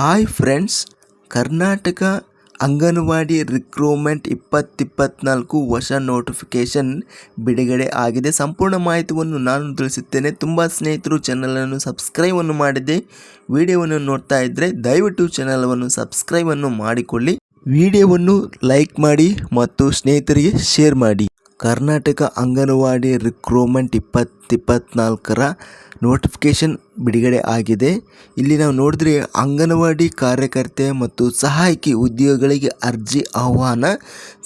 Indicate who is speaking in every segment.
Speaker 1: Hi friends, Karnataka Anganwadi recruitment ಇಪ್ಪತ್ತಿಪ್ಪತ್ನಾಲ್ಕು ಹೊಸ notification ಬಿಡುಗಡೆ ಆಗಿದೆ. ಸಂಪೂರ್ಣ ಮಾಹಿತಿಯನ್ನು ನಾನು ತಿಳಿಸುತ್ತೇನೆ. ತುಂಬ ಸ್ನೇಹಿತರು ಚಾನಲನ್ನು ಸಬ್ಸ್ಕ್ರೈಬನ್ನು ಮಾಡಿದೆ. ವಿಡಿಯೋವನ್ನು ನೋಡ್ತಾ ಇದ್ದರೆ ದಯವಿಟ್ಟು ಚಾನಲನ್ನು ಸಬ್ಸ್ಕ್ರೈಬನ್ನು ಮಾಡಿಕೊಳ್ಳಿ. ವಿಡಿಯೋವನ್ನು ಲೈಕ್ ಮಾಡಿ ಮತ್ತು ಸ್ನೇಹಿತರಿಗೆ ಶೇರ್ ಮಾಡಿ. ಕರ್ನಾಟಕ ಅಂಗನವಾಡಿ ರಿಕ್ರೂಟ್ಮೆಂಟ್ ಇಪ್ಪತ್ತಿಪ್ಪತ್ನಾಲ್ಕರ ನೋಟಿಫಿಕೇಷನ್ ಬಿಡುಗಡೆ ಆಗಿದೆ. ಇಲ್ಲಿ ನಾವು ನೋಡಿದ್ರೆ ಅಂಗನವಾಡಿ ಕಾರ್ಯಕರ್ತೆ ಮತ್ತು ಸಹಾಯಕಿ ಉದ್ಯೋಗಗಳಿಗೆ ಅರ್ಜಿ ಆಹ್ವಾನ.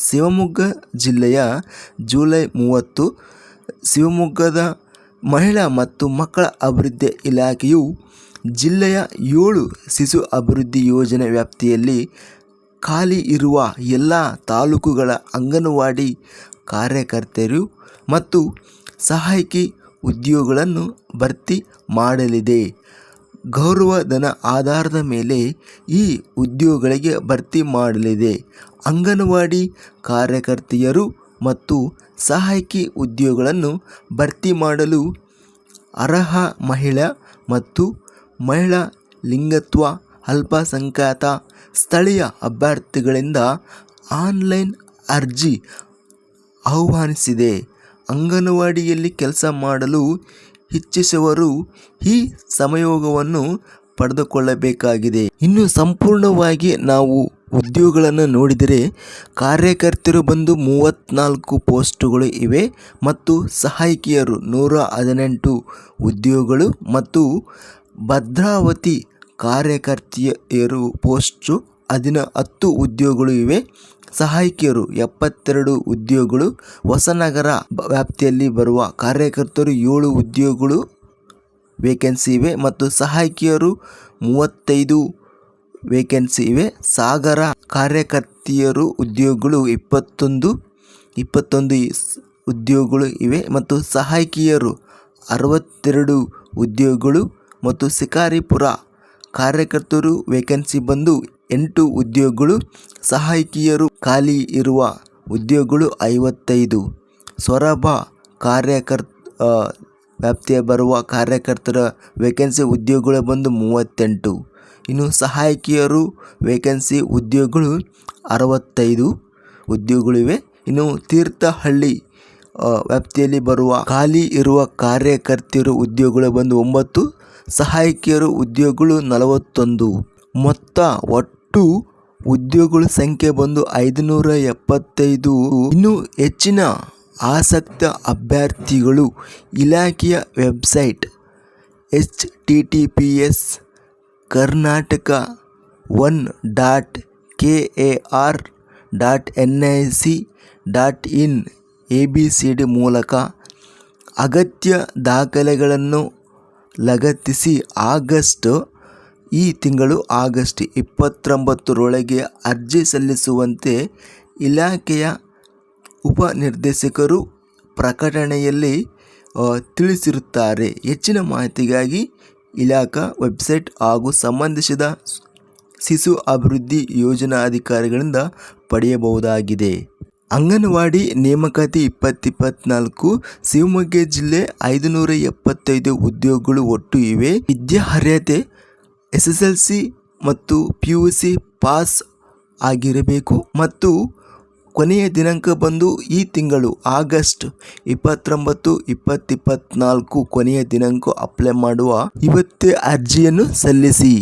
Speaker 1: ಶಿವಮೊಗ್ಗ ಜಿಲ್ಲೆಯ ಜುಲೈ ಮೂವತ್ತು, ಶಿವಮೊಗ್ಗದ ಮಹಿಳಾ ಮತ್ತು ಮಕ್ಕಳ ಅಭಿವೃದ್ಧಿ ಇಲಾಖೆಯು ಜಿಲ್ಲೆಯ ಏಳು ಶಿಶು ಅಭಿವೃದ್ಧಿ ಯೋಜನೆ ವ್ಯಾಪ್ತಿಯಲ್ಲಿ ಖಾಲಿ ಇರುವ ಎಲ್ಲ ತಾಲೂಕುಗಳ ಅಂಗನವಾಡಿ ಕಾರ್ಯಕರ್ತೆಯರು ಮತ್ತು ಸಹಾಯಕಿ ಉದ್ಯೋಗಗಳನ್ನು ಭರ್ತಿ ಮಾಡಲಿದೆ. ಗೌರವಧನ ಆಧಾರದ ಮೇಲೆ ಈ ಉದ್ಯೋಗಗಳಿಗೆ ಭರ್ತಿ ಮಾಡಲಿದೆ. ಅಂಗನವಾಡಿ ಕಾರ್ಯಕರ್ತೆಯರು ಮತ್ತು ಸಹಾಯಕಿ ಉದ್ಯೋಗಗಳನ್ನು ಭರ್ತಿ ಮಾಡಲು ಅರ್ಹ ಮಹಿಳಾ ಮತ್ತು ಮಹಿಳಾ ಲಿಂಗತ್ವ, ಅಲ್ಪಸಂಖ್ಯಾತ, ಸ್ಥಳೀಯ ಅಭ್ಯರ್ಥಿಗಳಿಂದ ಆನ್ಲೈನ್ ಅರ್ಜಿ ಆಹ್ವಾನಿಸಿದೆ. ಅಂಗನವಾಡಿಯಲ್ಲಿ ಕೆಲಸ ಮಾಡಲು ಇಚ್ಛಿಸುವವರು ಈ ಸಮಯೋಗವನ್ನು ಪಡೆದುಕೊಳ್ಳಬೇಕಾಗಿದೆ. ಇನ್ನು ಸಂಪೂರ್ಣವಾಗಿ ನಾವು ಉದ್ಯೋಗಗಳನ್ನು ನೋಡಿದರೆ ಕಾರ್ಯಕರ್ತರು ಬಂದು ಮೂವತ್ತ್ನಾಲ್ಕು ಪೋಸ್ಟ್ಗಳು ಇವೆ ಮತ್ತು ಸಹಾಯಕಿಯರು ನೂರ ಹದಿನೆಂಟು ಉದ್ಯೋಗಗಳು ಮತ್ತು ಭದ್ರಾವತಿ ಕಾರ್ಯಕರ್ತೆಯರು ಪೋಸ್ಟು ಅದಿನ ಹತ್ತು ಉದ್ಯೋಗಗಳು ಇವೆ. ಸಹಾಯಕಿಯರು ಎಪ್ಪತ್ತೆರಡು ಉದ್ಯೋಗಗಳು ಹೊಸನಗರ ವ್ಯಾಪ್ತಿಯಲ್ಲಿ ಬರುವ ಕಾರ್ಯಕರ್ತರು ಏಳು ಉದ್ಯೋಗಗಳು ವೇಕೆನ್ಸಿ ಇವೆ ಮತ್ತು ಸಹಾಯಕಿಯರು ಮೂವತ್ತೈದು ವೇಕೆನ್ಸಿ ಇವೆ. ಸಾಗರ ಕಾರ್ಯಕರ್ತಿಯರು ಉದ್ಯೋಗಗಳು ಇಪ್ಪತ್ತೊಂದು ಇಪ್ಪತ್ತೊಂದು ಉದ್ಯೋಗಗಳು ಇವೆ ಮತ್ತು ಸಹಾಯಕಿಯರು ಅರವತ್ತೆರಡು ಉದ್ಯೋಗಗಳು ಮತ್ತು ಶಿಕಾರಿಪುರ ಕಾರ್ಯಕರ್ತರು ವೇಕೆನ್ಸಿ ಬಂದು ಎಂಟು ಉದ್ಯೋಗಗಳು, ಸಹಾಯಕಿಯರು ಖಾಲಿ ಇರುವ ಉದ್ಯೋಗಗಳು ಐವತ್ತೈದು. ಸೊರಬ ಕಾರ್ಯಕರ್ತ ವ್ಯಾಪ್ತಿಯ ಬರುವ ಕಾರ್ಯಕರ್ತರ ವೇಕೆನ್ಸಿ ಉದ್ಯೋಗಗಳು ಬಂದು ಮೂವತ್ತೆಂಟು. ಇನ್ನು ಸಹಾಯಕಿಯರು ವೇಕೆನ್ಸಿ ಉದ್ಯೋಗಗಳು ಅರವತ್ತೈದು ಉದ್ಯೋಗಗಳಿವೆ. ಇನ್ನು ತೀರ್ಥಹಳ್ಳಿ ವ್ಯಾಪ್ತಿಯಲ್ಲಿ ಬರುವ ಖಾಲಿ ಇರುವ ಕಾರ್ಯಕರ್ತರು ಉದ್ಯೋಗಗಳು ಬಂದು ಒಂಬತ್ತು, ಸಹಾಯಕಿಯರು ಉದ್ಯೋಗಗಳು ನಲವತ್ತೊಂದು. ಮೊತ್ತ ಒಟ್ಟು ಉದ್ಯೋಗಗಳ ಸಂಖ್ಯೆ ಬಂದು ಐದುನೂರ ಎಪ್ಪತ್ತೈದು ಇನ್ನೂ ಹೆಚ್ಚಿನ ಆಸಕ್ತ ಅಭ್ಯರ್ಥಿಗಳು ಇಲಾಖೆಯ website H T T P S Karnataka one dot K A R dot N I C dot in A B C D ಮೂಲಕ ಅಗತ್ಯ ದಾಖಲೆಗಳನ್ನು ಲಗತ್ತಿಸಿ ಆಗಸ್ಟ್ ಈ ತಿಂಗಳು ಆಗಸ್ಟ್ ಇಪ್ಪತ್ತೊಂಬತ್ತರೊಳಗೆ ಅರ್ಜಿ ಸಲ್ಲಿಸುವಂತೆ ಇಲಾಖೆಯ ಉಪನಿರ್ದೇಶಕರು ಪ್ರಕಟಣೆಯಲ್ಲಿ ತಿಳಿಸಿರುತ್ತಾರೆ. ಹೆಚ್ಚಿನ ಮಾಹಿತಿಗಾಗಿ ಇಲಾಖಾ ವೆಬ್ಸೈಟ್ ಹಾಗೂ ಸಂಬಂಧಿಸಿದ ಶಿಶು ಅಭಿವೃದ್ಧಿ ಯೋಜನಾ ಅಧಿಕಾರಿಗಳಿಂದ ಪಡೆಯಬಹುದಾಗಿದೆ. ಅಂಗನವಾಡಿ ನೇಮಕಾತಿ ಇಪ್ಪತ್ತಿಪ್ಪತ್ನಾಲ್ಕು ಶಿವಮೊಗ್ಗ ಜಿಲ್ಲೆ ಐದುನೂರ ಎಪ್ಪತ್ತೈದು ಉದ್ಯೋಗಗಳು ಒಟ್ಟು ಇವೆ. ವಿದ್ಯಾರ್ಹತೆ ಎಸ್ ಎಸ್ ಎಲ್ ಸಿ ಮತ್ತು ಪಿ ಯು ಸಿ ಪಾಸ್ ಆಗಿರಬೇಕು. ಮತ್ತು ಕೊನೆಯ ದಿನಾಂಕ ಬಂದು ಈ ತಿಂಗಳು ಆಗಸ್ಟ್ ಇಪ್ಪತ್ತೊಂಬತ್ತು ಇಪ್ಪತ್ತಿಪ್ಪತ್ನಾಲ್ಕು ಕೊನೆಯ ದಿನಾಂಕ ಅಪ್ಲೈ ಮಾಡುವ ಇವತ್ತೇ ಅರ್ಜಿಯನ್ನು ಸಲ್ಲಿಸಿ.